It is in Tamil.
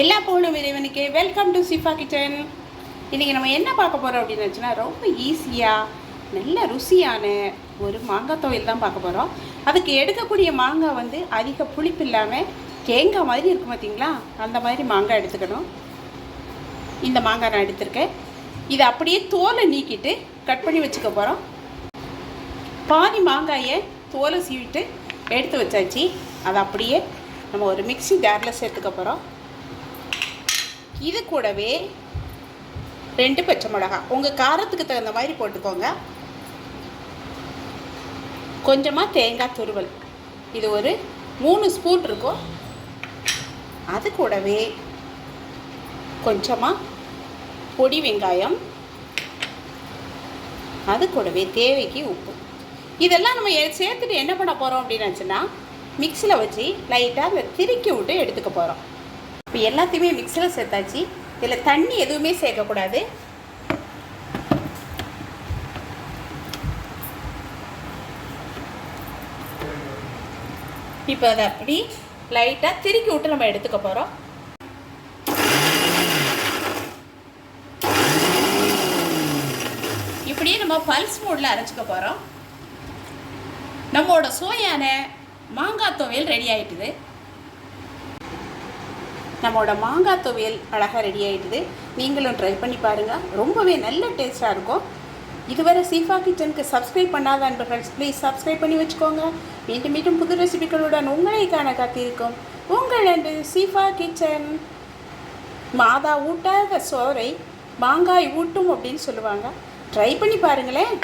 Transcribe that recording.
எல்லா புகழும் இறைவனுக்கு வெல்கம் டு சிஃபா கிச்சன் இன்றைக்கி நம்ம என்ன பார்க்க போகிறோம் அப்படின்னு வச்சுன்னா ரொம்ப ஈஸியாக நல்ல ருசியான ஒரு மாங்காய் துவையல் தான் பார்க்க போகிறோம் அதுக்கு எடுக்கக்கூடிய மாங்காய் வந்து அதிக புளிப்பு இல்லாமல் தேங்காய் மாதிரி இருக்கும் பார்த்தீங்களா அந்த மாதிரி மாங்காய் எடுத்துக்கணும். இந்த மாங்காய் நான் எடுத்திருக்கேன். இதை அப்படியே தோலை நீக்கிட்டு கட் பண்ணி வச்சுக்க போகிறோம் பாதி மாங்காயை தோலை சீவிட்டு எடுத்து வச்சாச்சு. அதை அப்படியே நம்ம ஒரு மிக்ஸி ஜாரில் சேர்த்துக்க போகிறோம் இது கூடவே ரெண்டு பச்சை மிளகா. உங்கள் காரத்துக்கு தகுந்த மாதிரி போட்டுக்கோங்க. கொஞ்சமாக தேங்காய் துருவல். இது ஒரு மூணு ஸ்பூன் இருக்கும். அது கூடவே கொஞ்சமாக பொடி வெங்காயம். அது கூடவே தேவைக்கு உப்பு. இதெல்லாம் நம்ம சேர்த்துட்டு என்ன பண்ண போகிறோம் அப்படின்னு நினச்சின்னா மிக்சியில் வச்சு லைட்டாக அதை திருக்கி விட்டு எடுத்துக்க போகிறோம் இப்போ எல்லாத்தையுமே மிக்சியில் சேர்த்தாச்சு. இதில் தண்ணி எதுவுமே சேர்க்கக்கூடாது. இப்போ அதை அப்படி லைட்டாக திருக்கி விட்டு நம்ம எடுத்துக்க போகிறோம் இப்படியே நம்ம பல்ஸ் மூடில் அரைச்சிக்க போகிறோம் நம்மளோட சுவையான மாங்காய் துவையல் ரெடி ஆகிட்டுது நம்மளோட மாங்காய் துவையல் அழகாக ரெடி ஆகிடுது நீங்களும் ட்ரை பண்ணி பாருங்கள் ரொம்பவே நல்ல டேஸ்ட்டாக இருக்கும். இதுவரை சீஃபா கிச்சனுக்கு சப்ஸ்கிரைப் பண்ணாத அன்பர்கள் ப்ளீஸ் சப்ஸ்கிரைப் பண்ணி வச்சுக்கோங்க. மீண்டும் மீண்டும் புது ரெசிபிகளுடன் உங்களை காண காத்திருக்கும் உங்கள் அன்பு சீஃபா கிச்சன் மாதா ஊட்டாத சோறை மாங்காய் ஊட்டும் அப்படின்னு சொல்லுவாங்க. ட்ரை பண்ணி பாருங்களேன்.